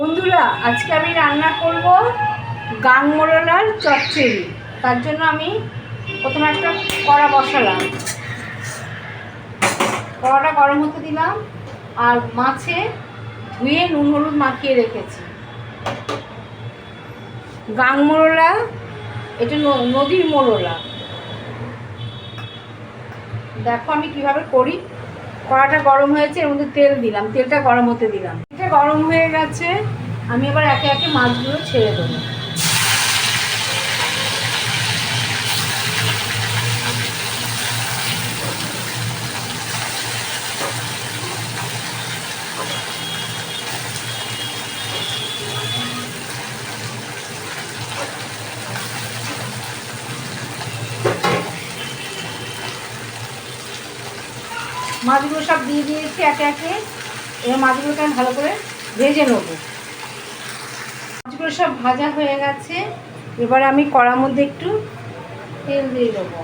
বন্ধুরা, আজকে আমি রান্না করব গাং মোরলার চচ্চড়ি। তার জন্য আমি প্রথমে একটা কড়া বসালাম। কড়াটা গরম হতে দিলাম আর মাছে ধুয়ে নুন হলুদ মাখিয়ে রেখেছি। গাং মোরলা এটা নদীর মোরলা দেখো আমি কীভাবে করি। কড়াটা গরম হয়েছে, এর মধ্যে তেল দিলাম, তেলটা গরম হতে দিলাম। গরম হয়ে গেছে, আমি এবার একে একে মাছগুলো ছেড়ে দেবো। মাছগুলো সব দিয়ে দিয়েছি একে একে। এবার মাছগুলোকে আমি ভালো করে ভেজে নেব। মাছগুলো সব ভাজা হয়ে গেছে। এবার আমি কড়ার মধ্যে একটু তেল দিয়ে দেবো।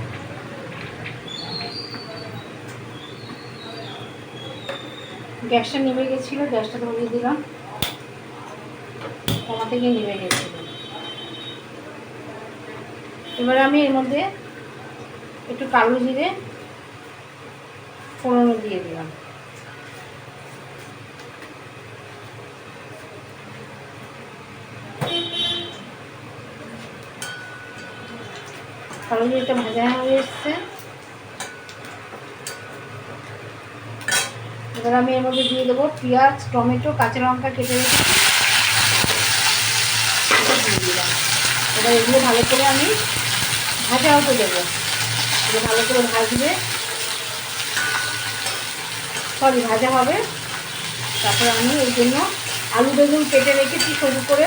গ্যাসটা নেমে গেছিল, গ্যাসটা ধরিয়ে দিলাম। কমা থেকে নেমে গেছিল। এবার আমি এর মধ্যে একটু কালো জিরে ফোড়নো দিয়ে দিলাম। জিরেটা ভাজা হয়ে এসছে। এবার আমি এর মধ্যে দিয়ে দেবো পেঁয়াজ, টমেটো, কাঁচা লঙ্কা কেটে রেখে দিলাম। এবার এগুলো ভালো করে আমি ভাজা হতে দেবো। এগুলো ভালো করে ভাজবে। সরি, ভাজা হবে। তারপর আমি এই জন্য আলু বেগুন কেটে রেখেছি সরু করে।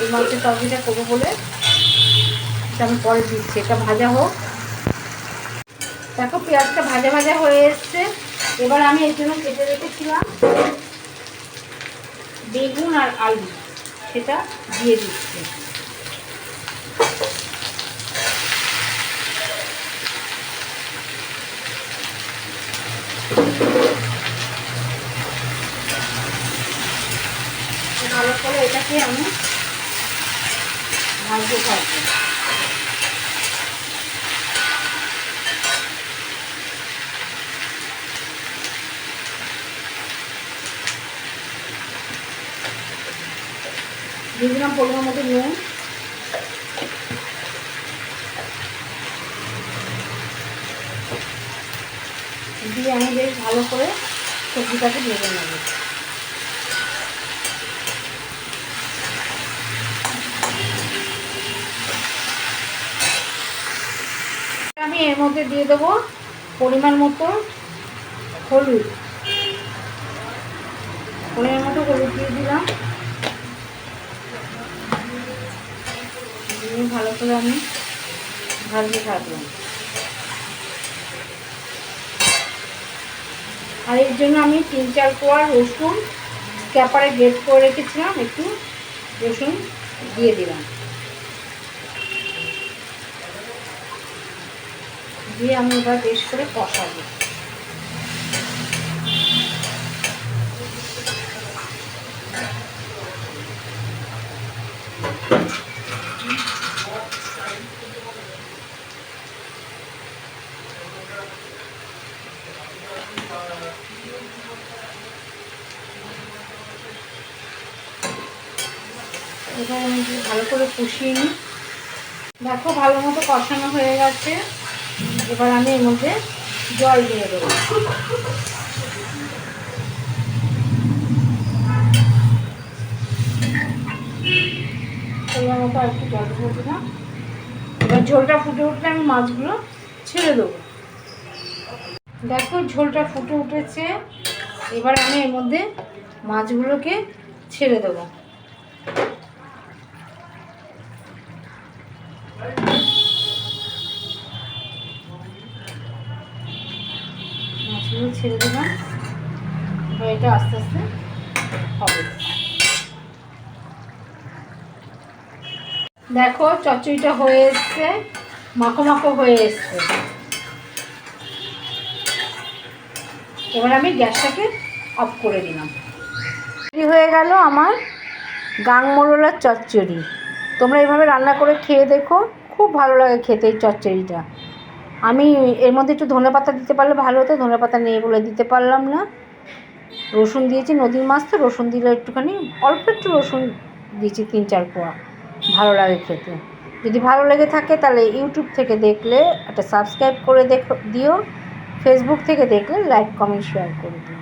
ওই মাছের তরকারিটা করব বলে। এটা আমি পরে দিচ্ছি, এটা ভাজা হোক। দেখো পেঁয়াজটা ভাজা ভাজা হয়ে এসছে। এবার আমি এর জন্য কেটে রেখেছিলাম বেগুন আর আলু, সেটা দিয়ে দিচ্ছি। ভালো করে এটাকে আমি ভাজতে থাকব। দিয়ে দিলাম পরিমাণ মতো নুন দিয়ে আমি বেশ ভালো করে সবজিটাকে ভেজে নেব আমি এর মধ্যে দিয়ে দেবো পরিমাণ মতো হলুদ। পরিমাণ মতো হলুদ দিয়ে দিলাম। দিয়ে ভালো করে আমি ভাজতে থাকলাম আর এর জন্য আমি তিন চার কোয়া রসুন ক্যাপারে গ্রেট করে রেখেছিলাম, একটু রসুন দিয়ে দিলাম। দিয়ে আমি এবার বেশ করে কষাবো। এবার আমি একটু ভালো করে কষিয়ে নিই। দেখো, ভালো মতো কষানো হয়ে গেছে। এবার আমি এর মধ্যে জল দিয়ে দেবো। পরিমাণ মতো আর একটু জল দিয়ে দিলাম এবার ঝোলটা ফুটে উঠলে আমি মাছগুলো ছেড়ে দেবো। দেখো, ঝোলটা ফুটে উঠেছে। এবার আমি এর মধ্যে মাছগুলোকে ছেড়ে দেবো। মাছগুলো ছেড়ে দিলাম। এবার এটা আস্তে আস্তে হবে। দেখো, চচ্চড়িটা হয়ে এসছে, মাখো মাখো হয়ে এসছে। এবার আমি গ্যাসটাকে অফ করে দিলাম। কি হয়ে গেল আমার গাংমরোলার চচ্চড়ি। তোমরা এভাবে রান্না করে খেয়ে দেখো, খুব ভালো লাগে খেতে এই চচ্চড়িটা। আমি এর মধ্যে একটু ধনে পাতা দিতে পারলে ভালো হতো, ধনে পাতা নেই বলে দিতে পারলাম না। রসুন দিয়েছি, নদীর মাছ তো, রসুন দিলে একটুখানি, অল্প একটু রসুন দিয়েছি, তিন চার পোয়া ভালো লাগে খেতে। যদি ভালো লেগে থাকে তাহলে ইউটিউব থেকে দেখলে, একটা সাবস্ক্রাইব করে দেখ, দিও। ফেসবুক থেকে দেখলে লাইক কমেন্ট শেয়ার করে দিও।